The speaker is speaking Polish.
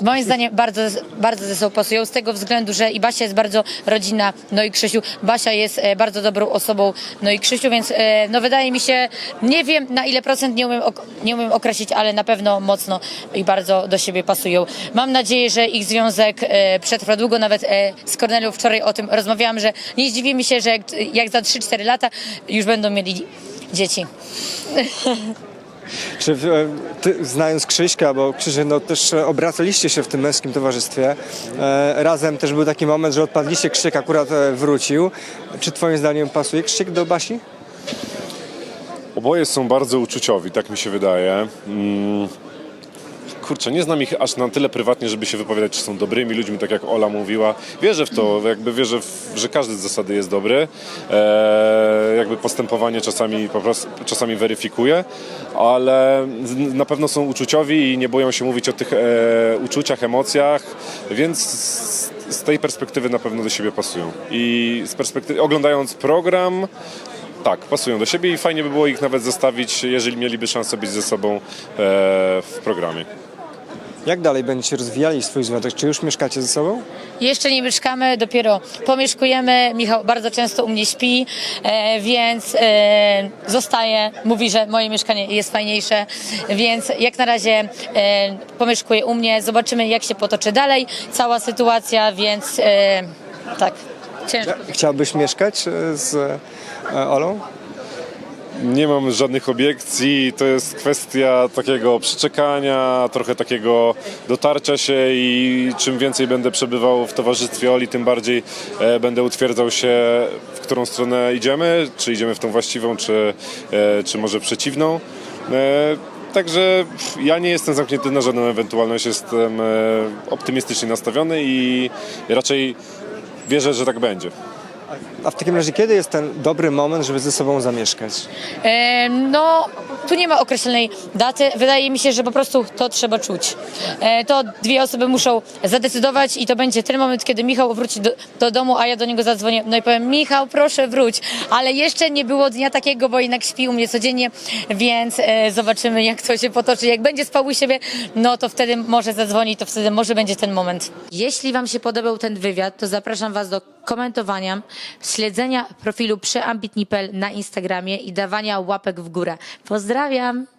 Moim zdaniem bardzo, bardzo ze sobą pasują z tego względu, że i Basia jest bardzo rodzinna, no i Krzysiu. Basia jest e, bardzo dobrą osobą, no i Krzysiu, więc e, no wydaje mi się, nie wiem na ile procent nie umiem, ok- nie umiem określić, ale na pewno mocno i bardzo do siebie pasują. Mam nadzieję, że ich związek e, przetrwa długo, nawet e, z Kornelią wczoraj o tym rozmawiałam, że nie zdziwi mi się, że jak, jak za 3-4 lata już będą mieli dzieci. Czy e, ty, znając Krzyśka, bo Krzysiek, no też e, obracaliście się w tym męskim towarzystwie, e, razem też był taki moment, że odpadliście, Krzysiek akurat wrócił. Czy twoim zdaniem pasuje Krzysiek do Basi? Oboje są bardzo uczuciowi, tak mi się wydaje. Mm. Kurczę, nie znam ich aż na tyle prywatnie, żeby się wypowiadać, czy są dobrymi ludźmi, tak jak Ola mówiła. Wierzę w to, jakby wierzę, w, że każdy z zasady jest dobry. E, jakby postępowanie czasami po prostu, czasami weryfikuje, ale na pewno są uczuciowi i nie boją się mówić o tych e, uczuciach, emocjach, więc z, z tej perspektywy na pewno do siebie pasują. I z perspektywy, oglądając program, tak, pasują do siebie i fajnie by było ich nawet zostawić, jeżeli mieliby szansę być ze sobą e, w programie. Jak dalej będziecie rozwijali swój związek? Czy już mieszkacie ze sobą? Jeszcze nie mieszkamy, dopiero pomieszkujemy. Michał bardzo często u mnie śpi, e, więc e, zostaje. Mówi, że moje mieszkanie jest fajniejsze, więc jak na razie e, pomieszkuje u mnie. Zobaczymy, jak się potoczy dalej cała sytuacja, więc e, tak, ciężko. Chciałbyś mieszkać e, z e, Olą? Nie mam żadnych obiekcji, to jest kwestia takiego przeczekania, trochę takiego dotarcia się i czym więcej będę przebywał w towarzystwie Oli, tym bardziej e, będę utwierdzał się, w którą stronę idziemy, czy idziemy w tą właściwą, czy, e, czy może przeciwną. E, Także ja nie jestem zamknięty na żadną ewentualność, jestem optymistycznie nastawiony i raczej wierzę, że tak będzie. A w takim razie kiedy jest ten dobry moment, żeby ze sobą zamieszkać? E, No, tu nie ma określonej daty. Wydaje mi się, że po prostu to trzeba czuć. E, To dwie osoby muszą zadecydować i to będzie ten moment, kiedy Michał wróci do, do domu, a ja do niego zadzwonię. No i powiem, Michał, proszę wróć. Ale jeszcze nie było dnia takiego, bo jednak śpi u mnie codziennie, więc e, zobaczymy, jak to się potoczy. Jak będzie spał u siebie, no to wtedy może zadzwoni, to wtedy może będzie ten moment. Jeśli Wam się podobał ten wywiad, to zapraszam Was do komentowania, śledzenia profilu przeambitnipel na Instagramie i dawania łapek w górę. Pozdrawiam!